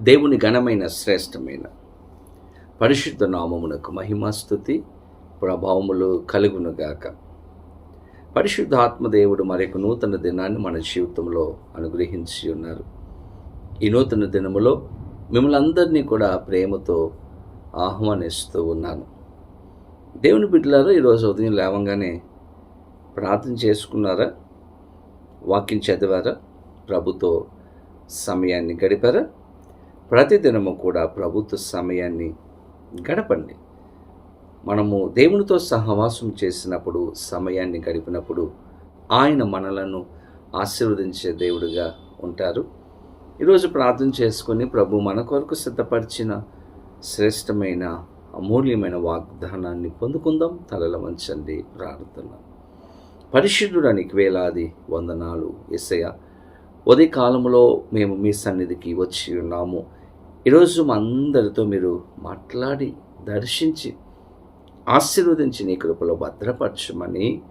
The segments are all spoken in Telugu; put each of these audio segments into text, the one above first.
దేవుని ఘనమైన శ్రేష్టమైన పరిశుద్ధ నామమునకు మహిమాస్థుతి ప్రభావములు కలుగునుగాక పరిశుద్ధ ఆత్మదేవుడు మరొక నూతన దినాన్ని మన జీవితంలో అనుగ్రహించి ఉన్నారు. ఈ నూతన దినములో మిమ్మల్ని అందరినీ కూడా ప్రేమతో ఆహ్వానిస్తూ ఉన్నాను. దేవుని బిడ్డలారా ఈరోజు ఉదయం లేవంగానే ప్రార్థన చేసుకున్నారా? వాక్యం చదివారా? ప్రభుతో సమయాన్ని గడిపారా? ప్రతిదినము కూడా ప్రభుత్వ సమయాన్ని గడపండి. మనము దేవునితో సహవాసం చేసినప్పుడు సమయాన్ని గడిపినప్పుడు ఆయన మనలను ఆశీర్వదించే దేవుడిగా ఉంటారు. ఈరోజు ప్రార్థన చేసుకొని ప్రభు మన కొరకు సిద్ధపరిచిన శ్రేష్టమైన అమూల్యమైన వాగ్దానాన్ని పొందుకుందాం. తలల వంచండి ప్రార్థన. పరిశుద్ధుడానికి వేలాది వందనాలు ఎసయ ఉదయ కాలంలో మేము మీ సన్నిధికి వచ్చి ఉన్నాము. ఈరోజు మా అందరితో మీరు మాట్లాడి దర్శించి ఆశీర్వదించి నీ కృపలో భద్రపరచమని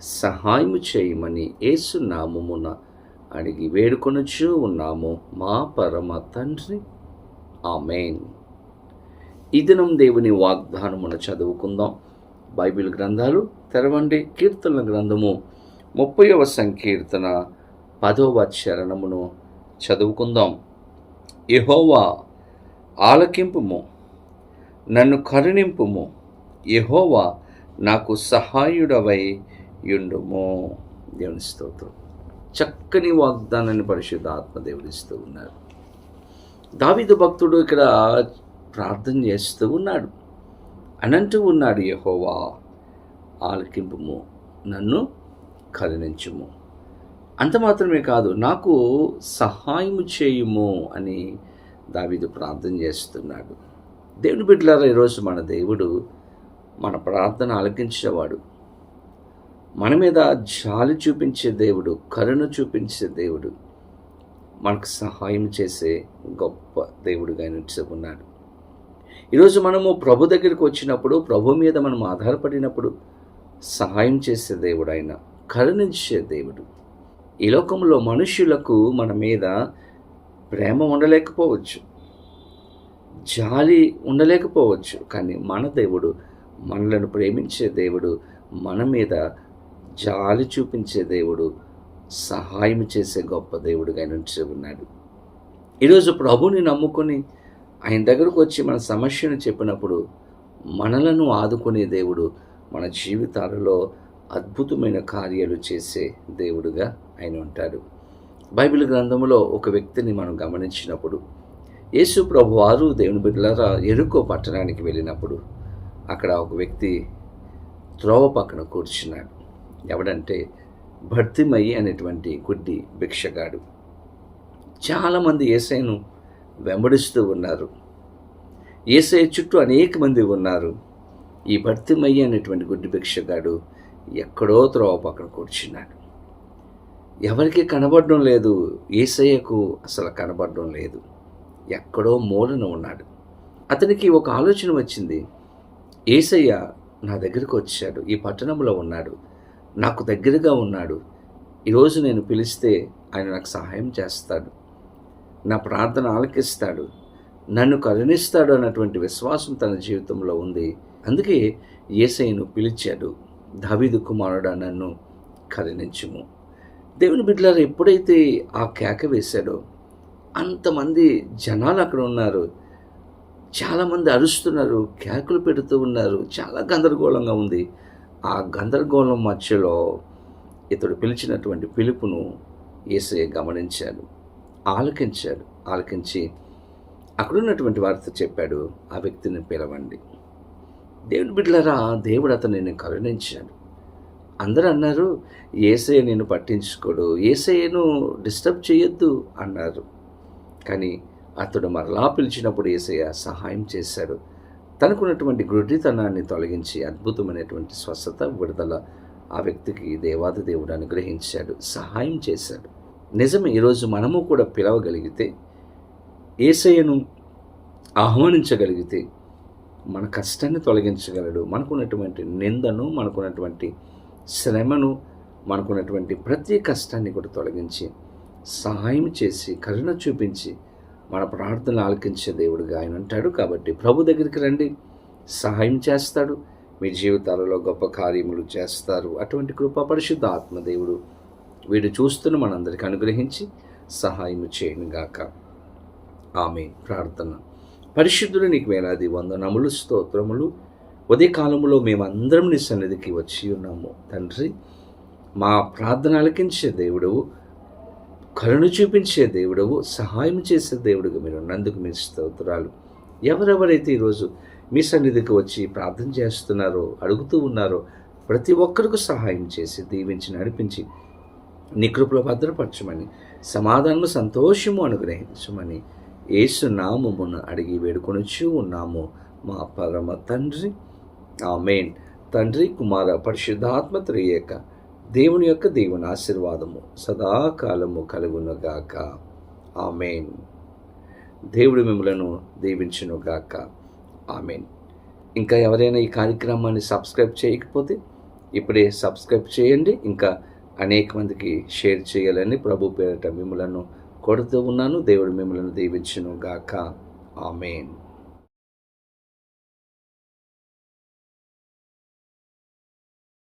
సహాయం చేయమని ఏసునామమున అడిగి వేడుకొనొచ్చు ఉన్నాము. మా పరమ తండ్రి. ఆమెన్. ఈ దినం దేవుని వాగ్దానమున చదువుకుందాం. బైబిల్ గ్రంథాలు తెరవండి. కీర్తన గ్రంథము ముప్పైవ సంకీర్తన పదవ చరణమును చదువుకుందాం. యహోవా ఆలకింపుము నన్ను కరుణింపుము. యహోవా నాకు సహాయుడవై యుండుము. దేవుని స్తోత్రం. చక్కని వాగ్దానాన్ని పరిశుద్ధ ఆత్మదేవుడిస్తూ ఉన్నారు. దావిదు భక్తుడు ఇక్కడ ప్రార్థన చేస్తూ ఉన్నాడు. అనంటూ ఉన్నాడు యహోవా ఆలకింపుము నన్ను కరుణించుము. అంత మాత్రమే కాదు నాకు సహాయం చేయుము అని దావిదు ప్రార్థన చేస్తున్నాడు. దేవుని బిడ్డలారా ఈరోజు మన దేవుడు మన ప్రార్థన ఆలకించేవాడు. మన మీద జాలి చూపించే దేవుడు కరుణ చూపించే దేవుడు మనకు సహాయం చేసే గొప్ప దేవుడుగా నిలుచుకున్నాడు. ఈరోజు మనము ప్రభు దగ్గరికి వచ్చినప్పుడు ప్రభు మీద మనం ఆధారపడినప్పుడు సహాయం చేసే దేవుడు ఆయన కరుణించే దేవుడు. ఈ లోకంలో మనుష్యులకు మన మీద ప్రేమ ఉండలేకపోవచ్చు. జాలి ఉండలేకపోవచ్చు. కానీ మన దేవుడు మనలను ప్రేమించే దేవుడు మన మీద జాలి చూపించే దేవుడు సహాయం చేసే గొప్ప దేవుడుగా నుంచి ఉన్నాడు. ఈరోజు ప్రభుని నమ్ముకొని ఆయన దగ్గరకు వచ్చి మన సమస్యను చెప్పినప్పుడు మనలను ఆదుకునే దేవుడు మన జీవితాలలో అద్భుతమైన కార్యాలు చేసే దేవుడుగా ఆయన ఉంటాడు. బైబిల్ గ్రంథంలో ఒక వ్యక్తిని మనం గమనించినప్పుడు యేసు ప్రభు వారు దేవుని బిడ్డలారా ఎరుకో పట్టణానికి వెళ్ళినప్పుడు అక్కడ ఒక వ్యక్తి త్రోవ పక్కన కూర్చున్నాడు. ఎవడంటే భర్తిమయ్యి అనేటువంటి గుడ్డి భిక్షగాడు. చాలామంది ఏసైను వెంబడిస్తూ ఉన్నారు. ఏసై చుట్టూ అనేక మంది ఉన్నారు. ఈ భర్తిమయ్యి అనేటువంటి గుడ్డి భిక్షగాడు ఎక్కడో త్రోవ పక్కన కూర్చున్నాడు. ఎవరికి కనబడడం లేదు. ఏసయ్యకు అసలు కనబడడం లేదు. ఎక్కడో మూలన ఉన్నాడు. అతనికి ఒక ఆలోచన వచ్చింది. ఏసయ్య నా దగ్గరకు వచ్చాడు. ఈ పట్టణంలో ఉన్నాడు. నాకు దగ్గరగా ఉన్నాడు. ఈరోజు నేను పిలిస్తే ఆయన నాకు సహాయం చేస్తాడు. నా ప్రార్థన ఆలకిస్తాడు. నన్ను కరుణిస్తాడు అన్నటువంటి విశ్వాసం తన జీవితంలో ఉంది. అందుకే ఏసయ్యను పిలిచాడు. దావీదు కుమారుడా నన్ను కరుణించుము. దేవుని బిడ్డలారు ఎప్పుడైతే ఆ కేక వేశాడో అంతమంది జనాలు అక్కడ ఉన్నారు. చాలామంది అరుస్తున్నారు కేకలు పెడుతూ ఉన్నారు. చాలా గందరగోళంగా ఉంది. ఆ గందరగోళం మధ్యలో ఇతడు పిలిచినటువంటి పిలుపును ఏసయ్య గమనించాడు ఆలకించాడు ఆలకించి అక్కడున్నటువంటి వారితో చెప్పాడు ఆ వ్యక్తిని పిలవండి. దేవుని బిడ్డలరా దేవుడు అతనిని కరుణించాడు. అందరూ అన్నారు ఏసయ్య నేను పట్టించుకోడు ఏసయ్యను డిస్టర్బ్ చేయొద్దు అన్నారు. కానీ అతడు మరలా పిలిచినప్పుడు ఏసయ్య సహాయం చేశాడు. తనకున్నటువంటి గుడ్డితనాన్ని తొలగించి అద్భుతమైనటువంటి స్వస్థత విడుదల ఆ వ్యక్తికి దేవాది దేవుడు అనుగ్రహించాడు సహాయం చేశాడు. నిజమే ఈరోజు మనము కూడా పిలవగలిగితే ఏసయ్యను ఆహ్వానించగలిగితే మన కష్టాన్ని తొలగించగలడు. మనకున్నటువంటి నిందను మనకున్నటువంటి శ్రమను మనకున్నటువంటి ప్రతి కష్టాన్ని కూడా తొలగించి సహాయం చేసి కరుణ చూపించి మన ప్రార్థనలు ఆలకించే దేవుడుగా ఆయన అంటాడు కాబట్టి ప్రభు దగ్గరికి రండి. సహాయం చేస్తాడు. మీ జీవితాలలో గొప్ప కార్యములు చేస్తారు. అటువంటి కృప పరిశుద్ధ ఆత్మదేవుడు వీడు చూస్తున్న మనందరికి అనుగ్రహించి సహాయం చేయనుగాక ఆమె ప్రార్థన. పరిశుద్ధుడు నీకు వేలాది వందనములు స్తోత్రములు. ఉదయ కాలంలో మేమందరం నీ సన్నిధికి వచ్చి ఉన్నాము. తండ్రి మా ప్రార్థన ఆలకించే దేవుడవు కరుణ చూపించే దేవుడవు సహాయం చేసే దేవుడుగా మీరు ఉన్నందుకు మీ స్తోత్రాలు. ఎవరెవరైతే ఈరోజు మీ సన్నిధికి వచ్చి ప్రార్థన చేస్తున్నారో అడుగుతూ ఉన్నారో ప్రతి ఒక్కరికి సహాయం చేసి దీవించి నడిపించి నీ కృపలో భద్రపరచమని సమాధానము సంతోషము అనుగ్రహించమని యేసు నామమును అడిగి వేడుకొనుచూ ఉన్నాము మా పరమ తండ్రి. ఆమెన్. తండ్రి కుమార పరిశుద్ధాత్మ త్రియేక దేవుని యొక్క దేవుని ఆశీర్వాదము సదాకాలము కలుగునుగాక. ఆమెన్. దేవుడు మిమ్మలను దీవించునుగాక. ఆమెన్. ఇంకా ఎవరైనా ఈ కార్యక్రమాన్ని సబ్స్క్రైబ్ చేయకపోతే ఇప్పుడే సబ్స్క్రైబ్ చేయండి. ఇంకా అనేక మందికి షేర్ చేయాలని ప్రభు పేరట మిమ్మలను కొడుతూ ఉన్నాను. దేవుడు మిమ్మల్ని దీవించునుగాక. ఆమెన్.